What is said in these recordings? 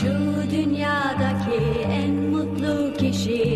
Şu dünyadaki en mutlu kişi.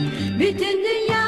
Bütün dünya